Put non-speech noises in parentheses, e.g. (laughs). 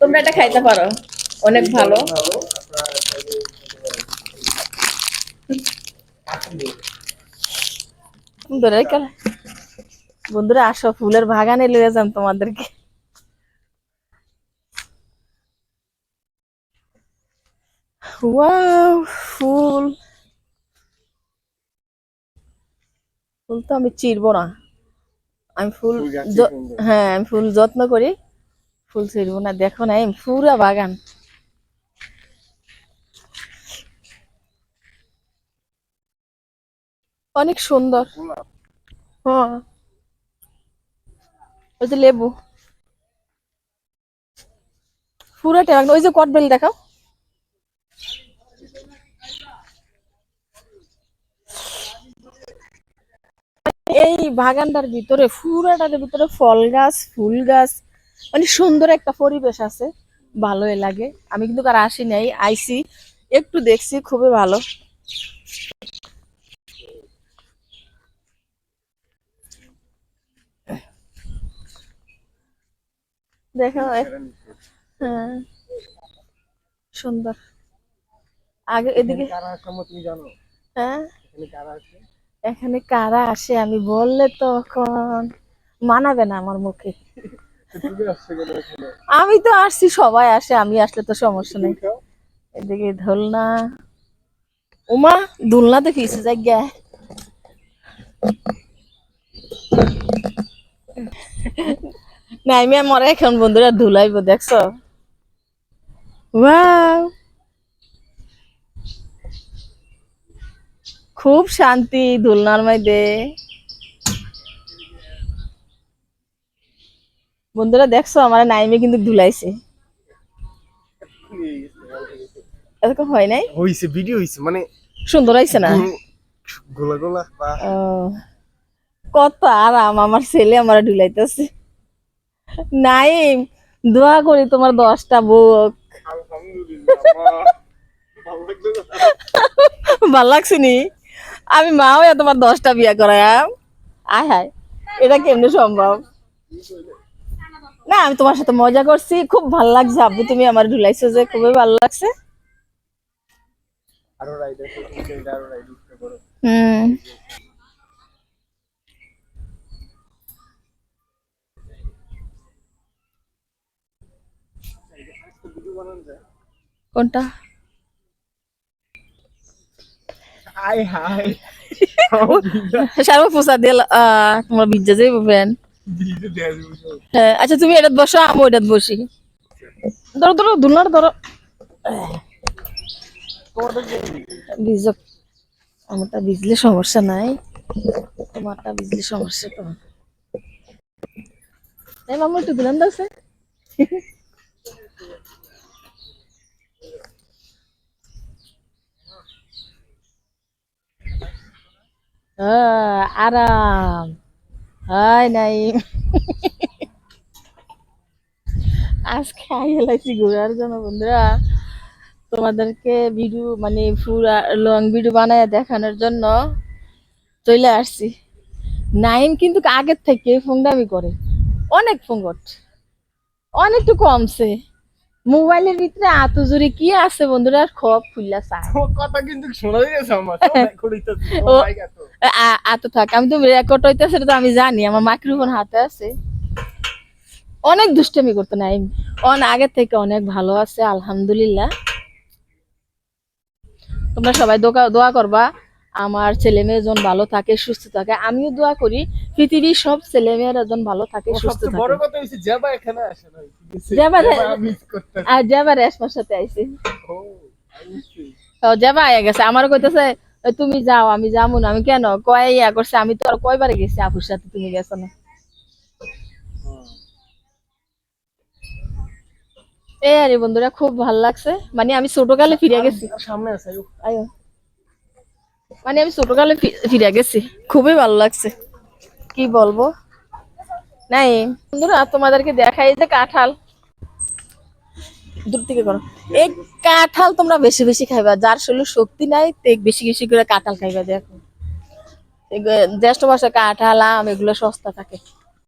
তোমরা এটা খাইতে পারো। অনেক ভালো। বন্ধুরা আসো ফুলের বাগানে লিয়ে যান তোমাদেরকে। ওয়াও ফুল। ফুল তো আমি চিরবো না। আমি ফুল। হ্যাঁ আমি ফুল যত্ন করি। ফুল ছিড়বো না। দেখো না, এই পুরা বাগান। অনেক সুন্দর। ওই যে লেবু। পুরাটা ওই যে কটবেল দেখাও। এই বাগানটার ভিতরে, পুরাটার ভিতরে ফল গাছ, ফুল গাছ মানে সুন্দর একটা পরিবেশ আছে ভালোই লাগে। আমি কিন্তু আর আসি নাই আইসি একটু দেখছি খুবই ভালো। দেখো হ্যাঁ সুন্দর। আগে এদিকে হ্যাঁ? এখানে কারা আসে আমি বললে তখন মানাবে না আমার মুখে। তো আমি তো আসছি সবাই আসে আমি আসলে তো সমস্যা নেই। এদিকে ধুলনা। উমা দুলনা দেখিস জায়গা। নাই আমি আমার এখন বন্ধুরা ধুলাইবো দেখছ? ওয়াও। খুব শান্তি ধুলনার মধ্যে। বন্ধুরা দেখছ আমার নাইমে কিন্তু ধুলাইছে এরকম হয় নাই? হইছে ভিডিও হইছে মানে সুন্দর হয়েছে না? গোলা গোলা কত আরাম আমার ছেলে আমার ঢুলাইতেছে নাইম দোয়া করি তোমার দশটা বুক ভালো লাগছে নি? আমি মাও তোমার দশটা বিয়া করায়াম। আয় হায় এটা কেমনে সম্ভব? না আমি তোমার সাথে মজা করছি। খুব ভালো লাগছে আব্বু তুমি আমার ঢুলাইছো যে খুবই ভালো লাগছে। হুম। কোনটা? High high. সারা পোষা দিল তোমার বিজ্জা যাইব হ্যাঁ আচ্ছা তুমি এটাত বসো আমি ওইটাত বসি। ধরো ধরো দুলনার ধরো? ভিজক আমারটা ভিজলে সমস্যা নাই। তোমারটা ভিজলে সমস্যা তো। এই মামু একটু দিলাম দাও আরাম। হাই নাই আজকে লাগছি ঘোরার জন্য বন্ধুরা। তোমাদেরকে ভিডিও মানে পুরা লং ভিডিও বানায় দেখানোর জন্য চলে আসছি। নাইম কিন্তু আগের থেকে ফোংদামি করে। অনেক ফোঙ্গট। অনেকটু কমছে। মোবাইলের ভিতরে এত জোরে কি আছে বন্ধুরা? খব খুললা চায় কথা কিন্তু শোনা যাচ্ছে আমার। (laughs) থাক আমি তো রেকর্ড হইতেছে তো আমি জানি আমার মাইক্রোফোন হাতে আছে। অনেক দুষ্টামি করতো নাইম। অন আগের থেকে অনেক ভালো আছে আলহামদুলিল্লাহ। তোমরা সবাই দোয়া দোয়া করবা আমার ছেলে মেয়ে যেন ভালো থাকে সুস্থ থাকে। আমিও দোয়া করি পৃথিবীর সব ছেলে মেয়েরা যেন ভালো থাকে সুস্থ সবচেয়ে বড় কথা হইছে জাবা এখানে আসে আছে? জাবা জাবা আর যাবার রেশমার সাথে আইছে। ও যাবা আয়া গেছে। আমার কইতেছে "এ, তুমি যাও আমি যাব না। আমি কেন? কয় ইয়া করছে? আমি তো আর কয়বার গেছি আপুর সাথে তুমি গেছো না। এই আরে বন্ধুরা খুব ভালো লাগছে। মানে আমি ছোটকালে ফিরে গেছি। সামনে আছে আয়ো। মানে আমি ছোটকালে ফিরে গেছি। খুবই ভালো লাগছে। কি বলব? নাই। বন্ধুরা তোমাদেরকে দেখাই যে কাঁঠাল। দূর থেকে করো। এই কাঁঠাল তোমরা বেশি বেশি খাইবা, যার শরীরে শক্তি নাই, তে বেশি বেশি করে কাঁঠাল খাইবা, দেখো। জ্যেষ্ঠ মাসে কাঁঠাল, আম, এগুলো সস্তা থাকে।